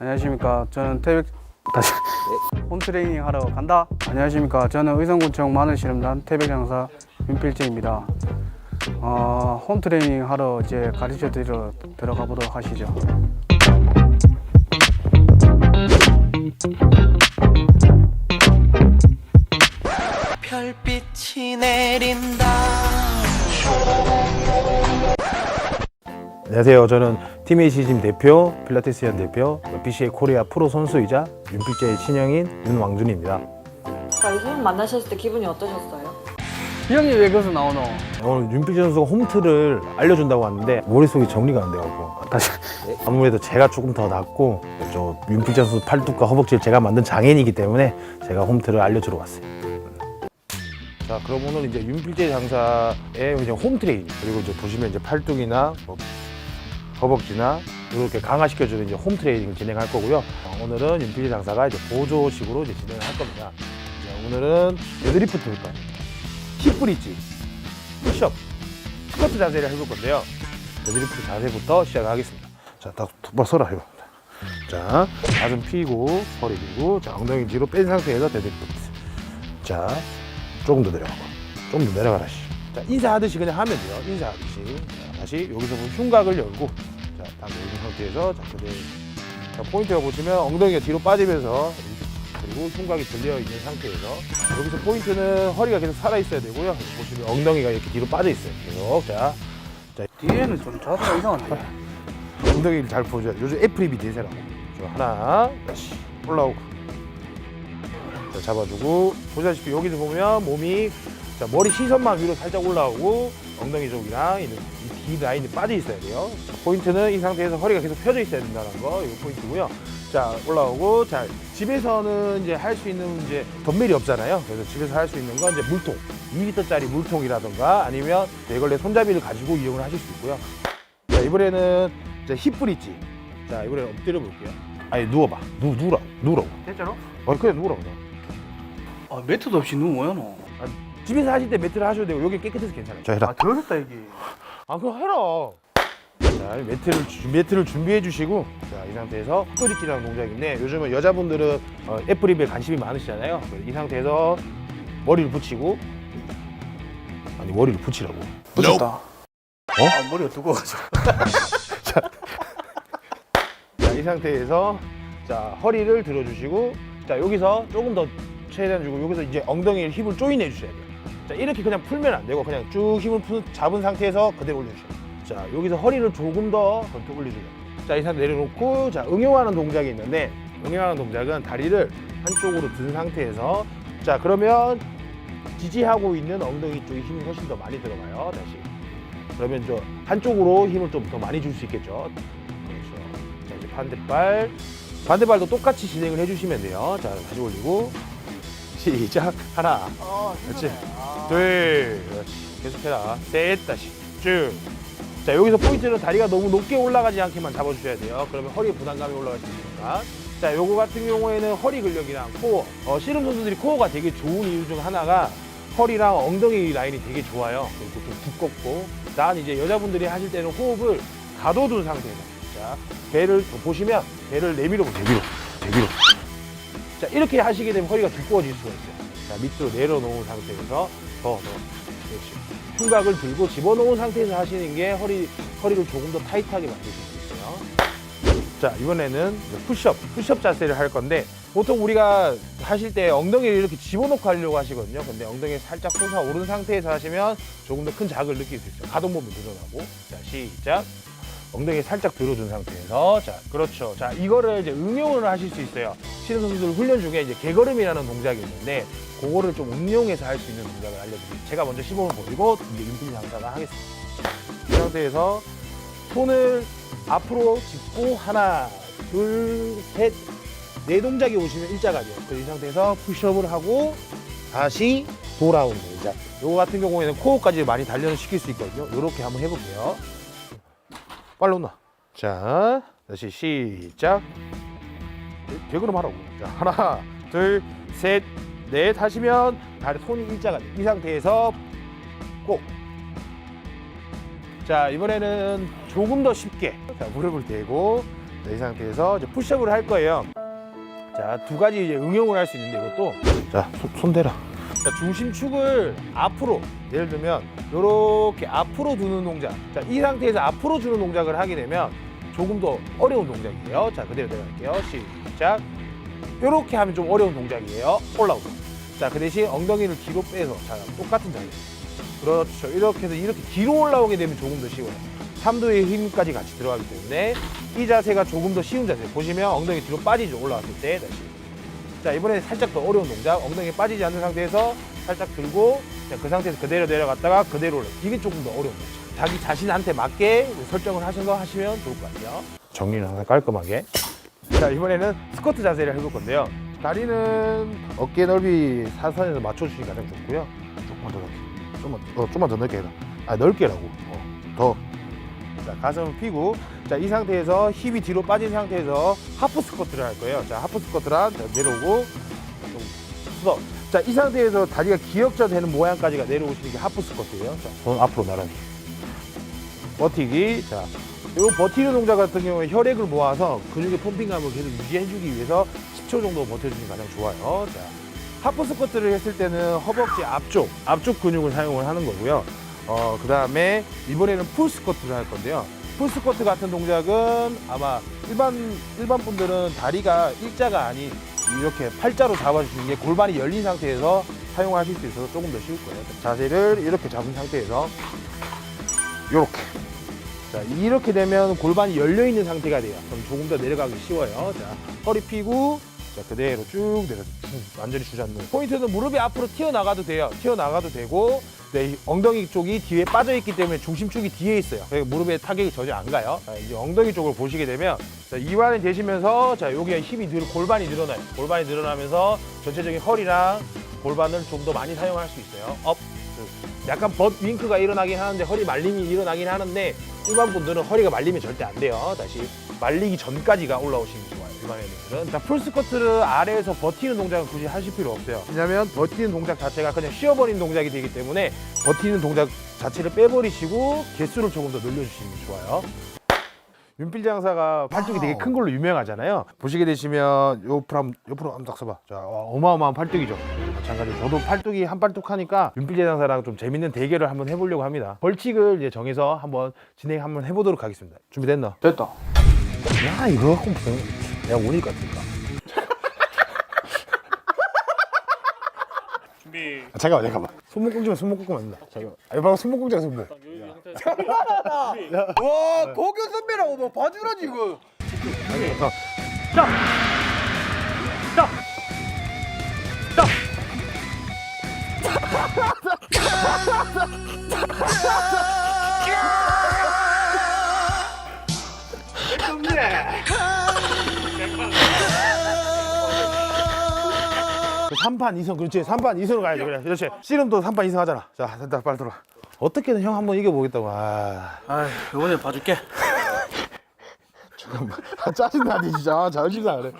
안녕하십니까. 저는 태백 다시 홈트레이닝 하러 간다. 안녕하십니까. 저는 의성군청 마늘실험단 태백장사 윤필재입니다. 어, 홈트레이닝 하러 이제 가르쳐 드리러 들어가 보도록 하시죠. 별빛이 내린다 안녕하세요. 저는 팀에이시짐 대표, 필라테스연 대표, BCA 코리아 프로 선수이자 윤필재의 친형인 윤왕준입니다. 자, 이분 만나셨을 때 기분이 어떠셨어요? 이 형이 왜 거기서 나오노? 오늘 윤필재 선수가 홈트를 알려준다고 하는데 머릿속이 정리가 안 돼가지고 다시 아무래도 제가 조금 더 낫고 저 윤필재 선수 팔뚝과 허벅지를 제가 만든 장인이기 때문에 제가 홈트를 알려주러 왔어요. 자, 그럼 오늘 이제 윤필재 장사의 이제 홈트레이닝 그리고 이제 보시면 이제 팔뚝이나 뭐 허벅지나 이렇게 강화시켜주는 이제 홈 트레이닝을 진행할 거고요. 어, 오늘은 윤필재 장사가 이제 보조식으로 이제 진행을 할 겁니다. 자, 오늘은 데드리프트부터 힙 브릿지, 푸시업, 스쿼트 자세를 해볼 건데요. 데드리프트 자세부터 시작하겠습니다. 자, 딱 똑바로 서라 이거. 자, 가슴 펴고 허리 들고 자, 엉덩이 뒤로 뺀 상태에서 데드리프트. 자, 조금 더 내려가고, 조금 더 내려가라 씨. 자, 인사하듯이 그냥 하면 돼요. 인사하듯이. 자, 다시 여기서 보면 흉곽을 열고, 자, 딱 열린 상태에서 자, 그대로. 자, 포인트가 보시면 엉덩이가 뒤로 빠지면서 그리고 흉곽이 들려 있는 상태에서 여기서 포인트는 허리가 계속 살아 있어야 되고요. 보시면 엉덩이가 이렇게 뒤로 빠져 있어요. 계속 자, 뒤에는 좀 자세가 이상한데. 엉덩이를 잘 보여줘야 돼. 요즘 대세라고. 자, 하나, 다시 올라오고. 자, 잡아주고 보시다시피 여기서 보면 몸이 자, 머리 시선만 위로 살짝 올라오고 엉덩이 쪽이랑 이뒤 라인이 빠져 있어야 돼요. 자, 포인트는 이 상태에서 허리가 계속 펴져 있어야 된다는 거, 이거 포인트고요. 자, 올라오고 자, 집에서는 이제 할 수 있는 이제 덤벨이 없잖아요. 그래서 집에서 할 수 있는 건 이제 물통, 2리터짜리 물통이라던가 아니면 대걸레 손잡이를 가지고 이용을 하실 수 있고요. 자, 이번에는 이제 힙 브릿지. 자, 이번에는 엎드려 볼게요. 아니, 누워봐. 누, 누우라고. 누우라고. 진짜로? 어, 그냥 누우라고. 아, 매트도 없이 뭐야 너? 집에서 하실 때 매트를 하셔도 되고 여기 깨끗해서 괜찮아요. 자, 해라. 아, 더럽다 여기. 아, 그럼 해라. 자, 이 매트를 주- 매트를 준비해 주시고 자, 이 상태에서 힙브릿지라는 동작인데 요즘은 여자분들은 어, 애프립에 관심이 많으시잖아요. 그래서 이 상태에서 머리를 붙이고 아니, 머리를 붙이라고. 붙였다. 어? 아, 머리가 두꺼워가지고. 자, 이 상태에서 자, 허리를 들어 주시고 자, 여기서 조금 더 최대한 주고 여기서 이제 엉덩이를 힙을 조인해 주셔야 돼요. 자, 이렇게 그냥 풀면 안 되고 그냥 쭉 힘을 푸, 잡은 상태에서 그대로 올려 주셔야 돼요. 자, 여기서 허리를 조금 더 건터 올려 주세요. 자, 이 상태 내려놓고 자, 응용하는 동작이 있는데 응용하는 동작은 다리를 한쪽으로 든 상태에서 자, 그러면 지지하고 있는 엉덩이 쪽에 힘이 훨씬 더 많이 들어가요. 다시. 그러면 저 한쪽으로 힘을 좀 더 많이 줄 수 있겠죠. 그렇죠. 자, 이제 반대발. 반대발도 똑같이 진행을 해주시면 돼요. 자, 다시 올리고. 시작. 하나. 그렇지. 둘. 그렇지. 계속해라. 셋. 다시. 쭉. 자, 여기서 포인트는 다리가 너무 높게 올라가지 않게만 잡아주셔야 돼요. 그러면 허리에 부담감이 올라갈 수 있으니까. 자, 요거 같은 경우에는 허리 근력이랑 코어. 어, 씨름 선수들이 코어가 되게 좋은 이유 중 하나가 허리랑 엉덩이 라인이 되게 좋아요. 그리고 좀 두껍고. 난 이제 여자분들이 하실 때는 호흡을 가둬둔 상태에서. 자, 배를 보시면 배를 내밀어 보세요. 내밀어. 내밀어. 자, 이렇게 하시게 되면 허리가 두꺼워질 수가 있어요. 자, 밑으로 내려놓은 상태에서 더, 더. 그렇지. 흉곽을 들고 집어넣은 상태에서 하시는 게 허리, 허리를 조금 더 타이트하게 만드실 수 있어요. 자, 이번에는 이제 푸시업, 푸시업 자세를 할 건데 보통 우리가 하실 때 엉덩이를 이렇게 집어넣고 하려고 하시거든요. 근데 엉덩이 살짝 솟아오른 상태에서 하시면 조금 더 큰 자극을 느낄 수 있어요. 가동 범위 늘어나고. 자, 시작. 엉덩이 살짝 들어준 상태에서. 자 그렇죠. 자 이거를 이제 응용을 하실 수 있어요. 치는 선수들 훈련 중에 이제 개걸음이라는 동작이 있는데 그거를 좀 응용해서 할 수 있는 동작을 알려드릴게요. 제가 먼저 시범을 보이고 이제 윤필 장사가 하겠습니다. 이 상태에서 손을 앞으로 짚고 하나 둘셋네 동작이 오시면 일자가 돼요 그 이 상태에서 푸시업을 하고 다시 돌아오는 자, 요거 같은 경우에는 코어까지 많이 단련을 시킬 수 있거든요. 요렇게 한번 해볼게요 빨리 온나. 자, 다시 시작. 개그럼 하라고. 자, 하나, 둘, 셋, 넷 하시면 다리 손이 일자가 돼. 이 상태에서 꼭. 자, 이번에는 조금 더 쉽게. 자, 무릎을 대고 자, 이 상태에서 이제 푸시업을 할 거예요. 자, 두 가지 이제 응용을 할 수 있는데 이것도 자, 손, 손 대라. 자, 중심축을 앞으로 예를 들면 이렇게 앞으로 두는 동작. 자, 이 상태에서 앞으로 주는 동작을 하게 되면 조금 더 어려운 동작이에요. 자, 그대로 내려갈게요. 시작. 이렇게 하면 좀 어려운 동작이에요. 올라오고. 자, 그 대신 엉덩이를 뒤로 빼서 자, 똑같은 자세. 그렇죠. 이렇게 해서 이렇게 뒤로 올라오게 되면 조금 더 쉬워요. 삼두의 힘까지 같이 들어가기 때문에 이 자세가 조금 더 쉬운 자세. 보시면 엉덩이 뒤로 빠지죠. 올라왔을 때 다시. 자 이번에 살짝 더 어려운 동작. 엉덩이 빠지지 않는 상태에서 살짝 들고 자, 그 상태에서 그대로 내려갔다가 그대로 올라. 이게 조금 더 어려운 거죠. 자기 자신한테 맞게 설정을 하셔서 하시면 좋을 것 같아요. 정리는 항상 깔끔하게. 자 이번에는 스쿼트 자세를 해볼 건데요. 다리는 어깨 넓이 사선에서 맞춰주시기 가장 좋고요. 조금만 더 넓게. 좀만, 어, 좀만 더 넓게 해라. 아 넓게라고. 어, 더. 자 가슴을 펴고 자 이 상태에서 힙이 뒤로 빠진 상태에서 하프 스쿼트를 할 거예요. 자 하프 스쿼트란 자, 내려오고 서. 자이 상태에서 다리가 기역자 되는 모양까지가 내려오시는 게 하프 스쿼트예요. 자 손 앞으로 나란히. 버티기. 자, 이 버티는 동작 같은 경우에 혈액을 모아서 근육의 펌핑감을 계속 유지해주기 위해서 10초 정도 버텨주는 게 가장 좋아요. 자, 하프 스쿼트를 했을 때는 허벅지 앞쪽, 앞쪽 근육을 사용을 하는 거고요. 어, 그 다음에 이번에는 풀 스쿼트를 할 건데요. 풀 스쿼트 같은 동작은 아마 일반, 일반 분들은 다리가 일자가 아닌 이렇게 팔자로 잡아주시는 게 골반이 열린 상태에서 사용하실 수 있어서 조금 더 쉬울 거예요. 자세를 이렇게 잡은 상태에서 이렇게 자 이렇게 되면 골반이 열려 있는 상태가 돼요. 그럼 조금 더 내려가기 쉬워요. 자 허리 펴고 자 그대로 쭉 내려 완전히 주저앉는 포인트는 무릎이 앞으로 튀어나가도 돼요. 튀어나가도 되고 네, 이 엉덩이 쪽이 뒤에 빠져 있기 때문에 중심축이 뒤에 있어요. 무릎에 타격이 전혀 안 가요. 자, 이제 엉덩이 쪽을 보시게 되면 자, 이완이 되시면서 자 여기에 힘이 늘 골반이 늘어나요. 골반이 늘어나면서 전체적인 허리랑 골반을 좀 더 많이 사용할 수 있어요. 업. 그 약간 벗 윙크가 일어나긴 하는데 허리 말림이 일어나긴 하는데 일반 분들은 허리가 말리면 절대 안 돼요. 다시 말리기 전까지가 올라오시면 좋 일반 애들은. 자, 풀스쿼트를 아래에서 버티는 동작은 굳이 하실 필요 없어요. 왜냐면 버티는 동작 자체가 그냥 쉬어버리는 동작이 되기 때문에 버티는 동작 자체를 빼버리시고 개수를 조금 더 늘려주시면 좋아요. 윤필 장사가 팔뚝이 되게 큰 걸로 유명하잖아요. 보시게 되시면 옆으로 한번, 옆으로 한번 딱 써봐. 자, 와, 어마어마한 팔뚝이죠. 마찬가지로 저도 팔뚝이 한 팔뚝 하니까 윤필 장사랑 좀 재밌는 대결을 한번 해보려고 합니다. 벌칙을 이제 정해서 한번 진행 한번 해보도록 하겠습니다. 준비됐나? 됐다. 야 이거 갖고 무슨 내가 오니까 같을까? 준비. 아, 잠깐만 잠깐만. 손목 꺾지마 손목 꺾으면 안 된다. 잠깐만. 아 봐봐 손목 꺾자 손목. 와, 고교 선배라고 뭐 봐주라 지금. 3판 2선 그렇지. 3판 2선으로 가야지 그래 그렇지. 씨름도 3판 2선 하잖아. 자 됐다. 빨리 들어와. 어떻게든 형 한번 이겨보겠다고. 아. 아, 이번에 봐줄게. 잠깐만. 아, 짜증나네 진짜. 아, 자존심상 그래.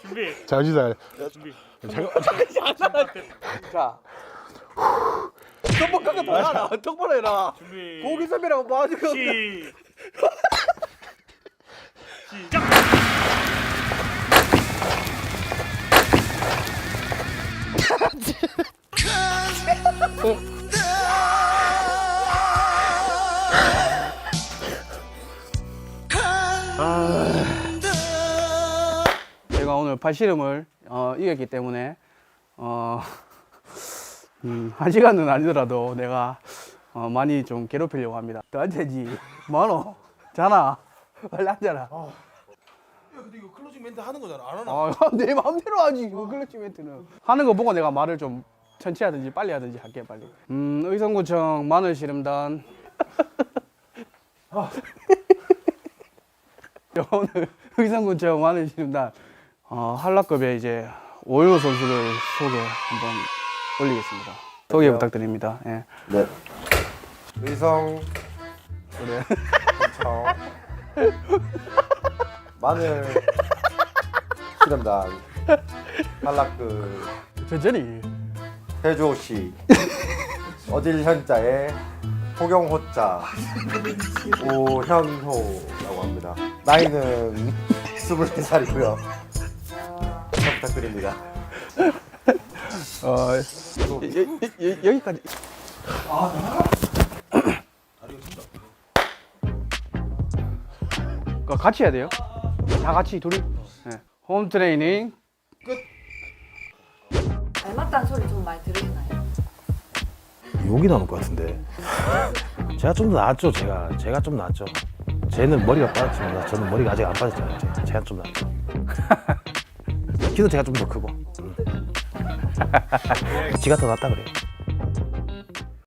준비. 자존심상 그래. 준비. 자. 똑똑하게 봐라. 똑바로 해라. 준비. 고교 선배라고 봐주고. 시 제가 오늘 팔씨름을 어, 이겼기 때문에 어, 음, 한 시간은 아니더라도 내가 어, 많이 좀 괴롭히려고 합니다. 더 앉아야지. 뭐하노? 자나? 빨리 앉아라. 근데 이거 클로징 멘트 하는 거잖아 안 하나? 아, 내 마음대로 하지. 그 클러치 멘트는. 하는 거 보고 내가 말을 좀 천천히 하든지 빨리 하든지 할게 빨리. 음, 의성구청 마늘 씨름단. 오늘 의성구청 마늘 씨름단 어, 한라급의 이제 오유 선수를 소개 한번 올리겠습니다. 소개 부탁드립니다. 예. 네. 의성 그래. 청 마늘 실험단 한라크 천천히. 해조 씨 어딜 현자의 호경호자 오현호라고 합니다. 나이는 24살이고요. 잘 부탁드립니다. 어, 여, 여, 여, 여기까지. 그 같이 해야 돼요? 다 같이 둘이? 네. 홈 트레이닝 닮았다는 소리 좀 많이 들으시나요? 욕이 나올 것 같은데. 제가 좀더 나았죠, 제가. 제가 좀 나았죠. 쟤는 머리가 빠졌지만 나- 저는 머리가 아직 안 빠졌잖아요. 제- 제가 좀 나았죠. 키도 제가 좀 더 크고. 음. 지가 더 낫다 그래요.